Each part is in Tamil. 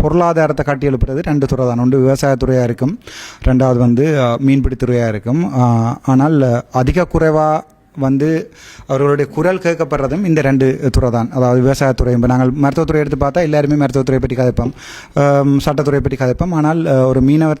பொருளாதாரத்தை கட்டி எழுப்புறது ரெண்டு துறை தான் ஒன்று விவசாயத்துறையாக இருக்கும் ரெண்டாவது வந்து மீன்பிடித்துறையாக இருக்கும். ஆனால் அதிக குறைவாக வந்து அவர்களுடைய குரல் கேட்கப்படுறதும் இந்த ரெண்டு துறை தான் அதாவது விவசாயத்துறை இப்போ நாங்கள் மருத்துவத்துறை எடுத்து பார்த்தா எல்லாருமே மருத்துவத்துறை பற்றி கதைப்போம். சட்டத்துறையை பற்றி கதைப்போம். ஆனால் ஒரு மீனவர்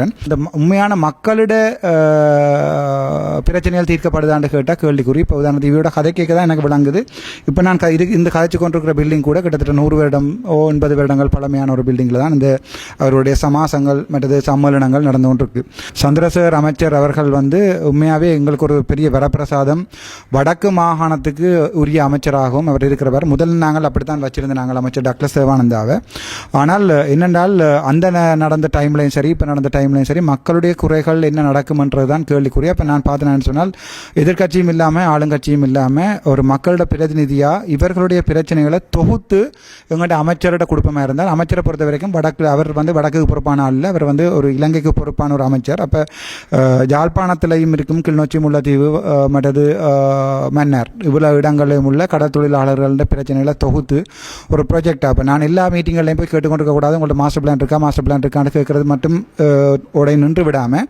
இந்த உண்மையான மக்களிட பிரச்சனைகள் தீர்க்கப்படுதான்னு கேட்டால் கேள்விக்குறி. இப்போ உதாரணத்துக்கு இவரோட கதை கேட்க தான் எனக்கு விளங்குது. இப்போ நான் க- இது இந்த கதைச்சு கொண்டிருக்கிற பில்டிங் கூட கிட்டத்தட்ட நூறு வருடம் ஓ ஒன்பது வருடங்கள் பழமையான ஒரு பில்டிங்கில் தான் இந்த அவருடைய சமாசங்கள் மற்றது சம்மேளனங்கள் நடந்து கொண்டிருக்கு. சந்திரசேகர் அமைச்சர் அவர்கள் வந்து உண்மையாகவே எங்களுக்கு ஒரு பெரிய வரப்பிரசாதம். வடக்கு மாகாணத்துக்கு உரிய அமைச்சராகவும் அவர் இருக்கிறவர். முதல் நாங்கள் அப்படித்தான் வச்சிருந்த நாங்கள் அமைச்சர் டாக்டர் சிவானந்தாவை. ஆனால் என்னென்றால் அந்த ந- நடந்த டைம்லையும் சரி இப்போ நடந்த டைம் டைம்லையும் சரி மக்களுடைய குறைகள் என்ன நடக்கும்ன்றது தான் கேள்விக்குரிய அப்போ நான் பார்த்தேன்னு சொன்னால் எதிர்க்கட்சியும் இல்லாமல் ஆளுங்கட்சியும் இல்லாமல் ஒரு மக்களோட பிரதிநிதியாக இவர்களுடைய பிரச்சனைகளை தொகுத்து எங்கள்கிட்ட அமைச்சரோட குடும்பமாக இருந்தால் அமைச்சரை பொறுத்த வரைக்கும் வடக்கு அவர் வந்து வடக்குக்கு பொறுப்பான ஆள் இல்ல. அவர் வந்து ஒரு இலங்கைக்கு பொறுப்பான ஒரு அமைச்சர். அப்போ ஜாழ்ப்பாணத்திலையும் இருக்கும் கிளிநொச்சி முல்லைத்தீவு மற்றது மன்னர். இவ்வளவு இடங்களிலும் உள்ள கடல் தொழிலாளர்களோட பிரச்சனைகளை தொகுத்து ஒரு ப்ராஜெக்ட் அப்போ நான் எல்லா மீட்டிங்கள்லையும் போய் கேட்டுக்கொண்டிருக்க கூடாது உங்கள்ட்ட மாஸ்டர் பிளான் இருக்கா மாஸ்டர் பிளான் இருக்கான்னு கேட்கறது மட்டும் அஹ், நின்று விடாமல்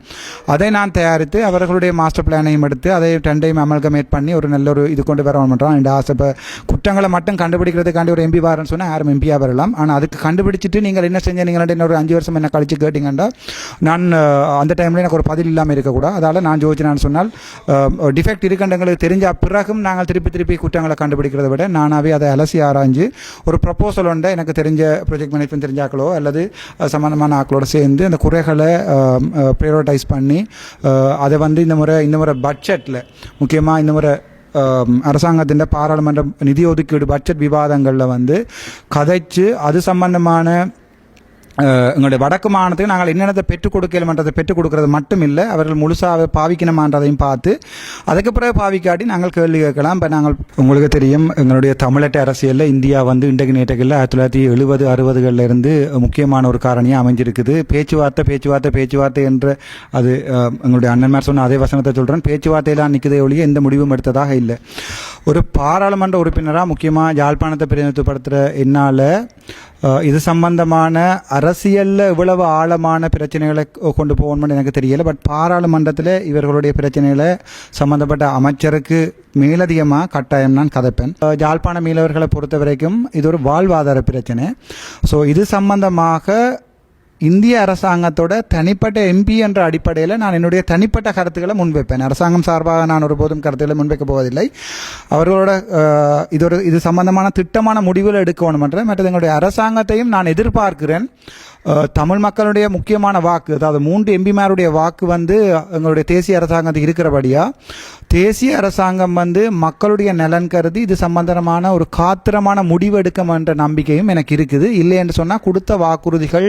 அதை நான் தயாரித்து அவர்களுடைய மாஸ்டர் பிளானையும் எடுத்து அதை ரெண்டையும் அமல்கமேட் பண்ணி ஒரு நல்ல ஒரு இது கொண்டு வர மாட்டோம் இந்த ஆசை இப்போ குற்றங்களை மட்டும் கண்டுபிடிக்கிறதுக்காண்டி ஒரு எம்பி வரேன்னு சொன்னால் யாரும் எம்பியாக வரலாம். ஆனால் அதுக்கு கண்டுபிடிச்சிட்டு நீங்கள் என்ன செஞ்ச நீங்கள் இன்னும் ஒரு அஞ்சு வருஷம் என்ன கழிச்சு கேட்டிங்கன்னா நான் அந்த டைமில் எனக்கு ஒரு பதில் இல்லாமல் இருக்கக்கூடாது. அதால் நான் ஜோதிச்சு சொன்னால் டிஃபெக்ட் இருக்குன்றங்களுக்கு தெரிஞ்ச பிறகும் நாங்கள் திருப்பி திருப்பி குற்றங்களை கண்டுபிடிக்கிறத விட நானாகவே அதை அலசி ஆராய்ஞ்சு ஒரு ப்ரப்போசல் ஒன்றை எனக்கு தெரிஞ்ச ப்ரொஜெக்ட் மேனேஜ்மெண்ட் தெரிஞ்ச ஆக்களோ அல்லது சம்மந்தமான ஆக்களோட சேர்ந்து அந்த குறைகளை Um, uh, ப்ரையோரிட்டைஸ் பண்ணி uh, அதை வந்து இந்த முறை இந்த முறை பட்ஜெட்டில் முக்கியமாக இந்த முறை um, அரசாங்கத்தின் பாராளுமன்ற நிதி ஒதுக்கீடு பட்ஜெட் விவாதங்களில் வந்து கதைச்சு அது சம்பந்தமான எங்களுடைய வடக்கு மாநிலத்துக்கு நாங்கள் என்னென்னதை பெற்றுக் கொடுக்கலமன்றதை பெற்றுக் கொடுக்கறது மட்டும் இல்லை அவர்கள் முழுசாக பாவிக்கணுமான்றதையும் பார்த்து அதுக்கு பிறகு பாவிக்காட்டி நாங்கள் கேள்வி கேட்கலாம். இப்போ நாங்கள் உங்களுக்கு தெரியும் எங்களுடைய தமிழட்ட அரசியலில் இந்தியா வந்து இன்றைக்கு நேற்றுகளில் ஆயிரத்தி தொள்ளாயிரத்தி எழுபது அறுபதுகளில் இருந்து முக்கியமான ஒரு காரணியாக அமைஞ்சிருக்குது. பேச்சுவார்த்தை பேச்சுவார்த்தை பேச்சுவார்த்தை என்ற அது எங்களுடைய அண்ணன்மார் சொன்ன அதே வசனத்தை சொல்கிறேன் பேச்சுவார்த்தையெல்லாம் நிற்குதே ஒழிய எந்த முடிவும் எடுத்ததாக இல்லை. ஒரு பாராளுமன்ற உறுப்பினராக முக்கியமாக யாழ்ப்பாணத்தை பிரதிநிதித்துவப்படுத்துகிற என்னால் இது சம்பந்தமான அரசியலில் இவ்வளவு ஆழமான பிரச்சனைகளை கொ- கொண்டு போகணும்னு எனக்கு தெரியல. பட் பாராளுமன்றத்தில் இவர்களுடைய பிரச்சனைகளை சம்பந்தப்பட்ட அமைச்சருக்கு மேலதிகமாக கட்டாயம் நான் கதைப்பேன். அஹ், யாழ்ப்பாண மீனவர்களை பொறுத்த வரைக்கும் இது ஒரு வாழ்வாதார பிரச்சனை. ஸோ இது சம்பந்தமாக இந்திய அரசாங்கத்தோட தனிப்பட்ட எம்பி என்ற அடிப்படையில் நான் என்னுடைய தனிப்பட்ட கருத்துக்களை முன்வைப்பேன். அரசாங்கம் சார்பாக நான் ஒருபோதும் கருத்துக்களை முன்வைக்கப் போவதில்லை. அவர்களோட இது ஒரு இது சம்பந்தமான திட்டமான முடிவுகள் எடுக்கணும் என்ற மற்றது எங்களுடைய அரசாங்கத்தையும் நான் எதிர்பார்க்கிறேன். தமிழ் மக்களுடைய முக்கியமான வாக்கு அதாவது மூன்று எம்பிமாருடைய வாக்கு வந்து எங்களுடைய தேசிய அரசாங்கத்துக்கு இருக்கிறபடியா தேசிய அரசாங்கம் வந்து மக்களுடைய நலன் கருதி இது சம்பந்தமான ஒரு காத்திரமான முடிவு எடுக்கும் என்ற நம்பிக்கையும் எனக்கு இருக்குது. இல்லை என்று சொன்னால் கொடுத்த வாக்குறுதிகள்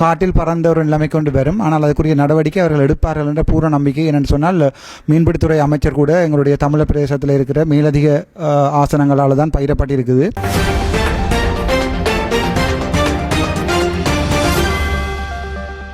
காட்டில் பறந்த ஒரு நிலைமை கொண்டு வரும். ஆனால் அதுக்குரிய நடவடிக்கை அவர்கள் எடுப்பார்கள் என்ற பூர்ண நம்பிக்கை என்னென்னு சொன்னால் மீன்பிடித்துறை அமைச்சர் கூட எங்களுடைய தமிழ் பிரதேசத்தில் இருக்கிற மேலதிக ஆசனங்களால் தான் பயிரப்பட்டிருக்குது.